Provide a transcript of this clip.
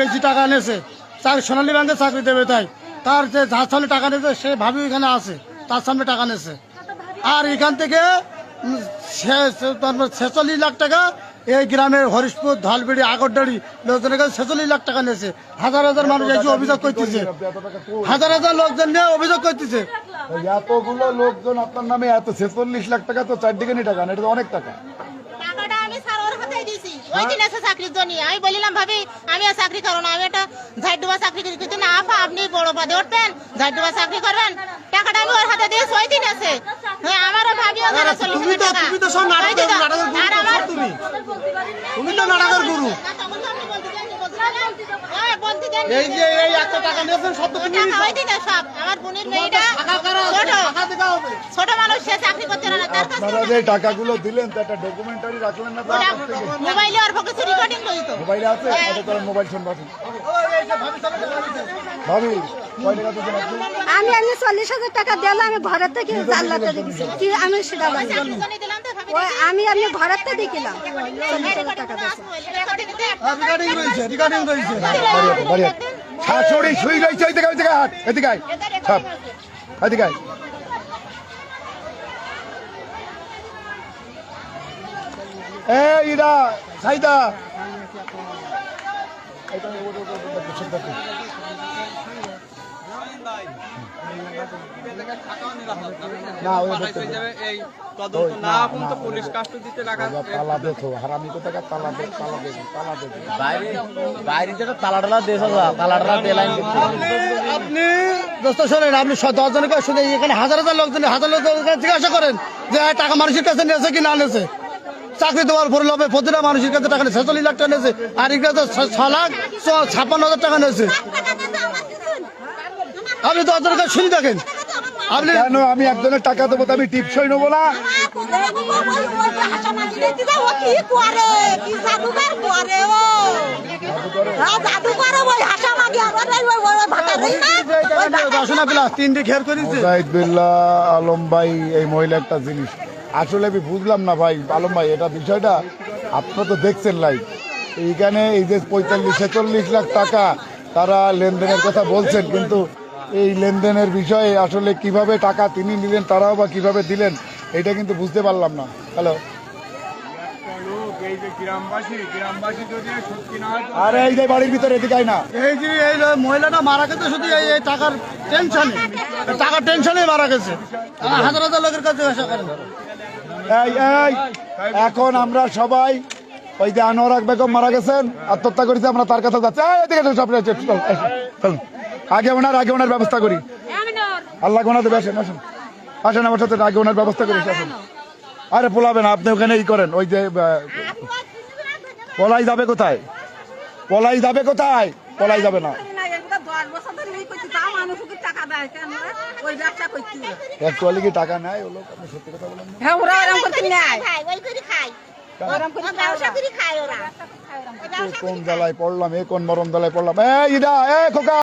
বেশি টাকা এনেছে। চাকরি সোনালী ব্যাংকে চাকরি দেবে তাই। তার যে যার সামনে টাকা নিয়েছে সে ভাবি এখানে আছে। তার সামনে টাকা নিয়েছে আর এখান থেকে তারপর ছেচল্লিশ লাখ টাকা এই গ্রামের হরিশপুর, ধালবিড়ি, আগরডাড়ি লোকজনের কাছে ছেচল্লিশ লাখ টাকা নিয়েছে হাজার হাজার মানুষ এসে অভিযোগ করতেছে। হাজার হাজার লোকজন নিয়ে অভিযোগ করতেছে। এতগুলো লোকজন আপনার নামে এত ছেচল্লিশ লাখ টাকা তো চারদিকে নি টাকা এটা তো অনেক টাকা টাকাটা আমি স্যার ওর হাতে দিয়েছি ওই দিন এসে চাকরির জন্য আমি বলিলাম ভাবি আমি আর চাকরি করো না। আমি একটা ঝাড়ডুবা চাকরি করি। কিন্তু না আফা আপনি বড় পদে উঠবেন ঝাড়ডুবা চাকরি করবেন। টাকাটা আমি ওর হাতে দিয়েছি ওই দিন এসে। হ্যাঁ আমারও ভাবিও চল্লিশ টাকা। তুমি তো নাটকের গুরু আর আমার তুমি। তুমি তো নাটকের গুরু। না, তখন তো আপনি বলতে দেননি, বলতে দেননি। হ্যাঁ, বলতে দেননি। এই যে এই এত টাকা নিয়েছেন সব তুমি টাকা নিয়েছো। ওই সব আমার বোনের মেয়েটা? ছোট মানুষ সে চাকরি করতে না আপনারা যে টাকাগুলো দিলেন তো একটা ডকুমেন্টারি রাখলেন না? মোবাইলে আর কিছু রেকর্ডিং করি তো মোবাইলে আছে? কত করে মোবাইল শুনব আসুন। ভাবি আমি আমি চল্লিশ হাজার টাকা দিলাম আমি ঘরের থেকে জানলাতে দেখেছি কি আমি সেটা ওই আমি আমি ঘরের থেকে দেখিলাম চল্লিশ হাজার টাকা আছে। শাশুড়ি শুই রয়েছে এদিকে এদিকে হাট এদিকে আয়। এদিকে লাইন করছে আপনি দোস্ত শোনেন আপনি দশজনকে শুনে এখানে হাজার হাজার লোকজন হাজার লোকজনের কাছে জিজ্ঞাসা করেন যে টাকা মানুষের কাছে নিয়েছে কি না নিয়েছে? চাকরি দেওয়ার পরে লোভে প্রতিটা মানুষের কাছে টাকা ছেচল্লিশ লাখ টাকা নিয়েছে আর এর কাছে ছ- লাখ ছাপ্পান্ন হাজার টাকা নিয়েছে আপনি তো অতটা শুনি দেখেন আপনি কেন আমি একজনের টাকা দেবো আমি টিপসই নেব না আলম ভাই এই মহিলা একটা জিনিস আসলে আমি বুঝলাম না ভাই, আলম ভাই, এটা বিষয়টা আপনারা তো দেখছেন লাইভ এইখানে এই যে পঁয়তাল্লিশ, ছেচল্লিশ লাখ টাকা তারা লেনদেনের কথা বলছেন, কিন্তু এই লেনদেনের বিষয়ে আসলে কীভাবে টাকা তিনি নিলেন, তারাও বা কীভাবে দিলেন, এটা কিন্তু বুঝতে পারলাম না। হ্যালো হয় আরে এই যে বাড়ির ভিতরে না। এই এই মহিলাটা মারা গেছে, শুধু এই টাকার টেনশনে টাকার টেনশনে মারা গেছে। হাজার হাজার লোকের কাছে জিজ্ঞাসা করেন। এই এই, এখন আমরা সবাই ওই যে আনোয়ার বেগম মারা গেছেন, আত্মহত্যা করেছে, আমরা তার কাছে যাচ্ছি। আগে ওনার আগে ওনার ব্যবস্থা করি। আল্লাহ ওনার দেবে আসেন আসেন। আসেন আমার সাথে, আগে ওনার ব্যবস্থা করি, আসেন। আরে, পোলাবেন, আপনি ওখানে ই করেন, ওই যে পলাই যাবে কোথায়? পলাই যাবে কোথায়? পলাই যাবে না। অ্যাকচুয়ালি কি টাকা নাই? ওলো আপনি সত্যি কথা বলেন হ্যাঁ ওরা আরাম করতে নাই খায় ওই করে খায় ব্যবসা করে খায়। ওরা কোন জ্বালায় পড়লাম এ কোন মরম জ্বালায় পড়লাম। এ ইদা এ খোকা।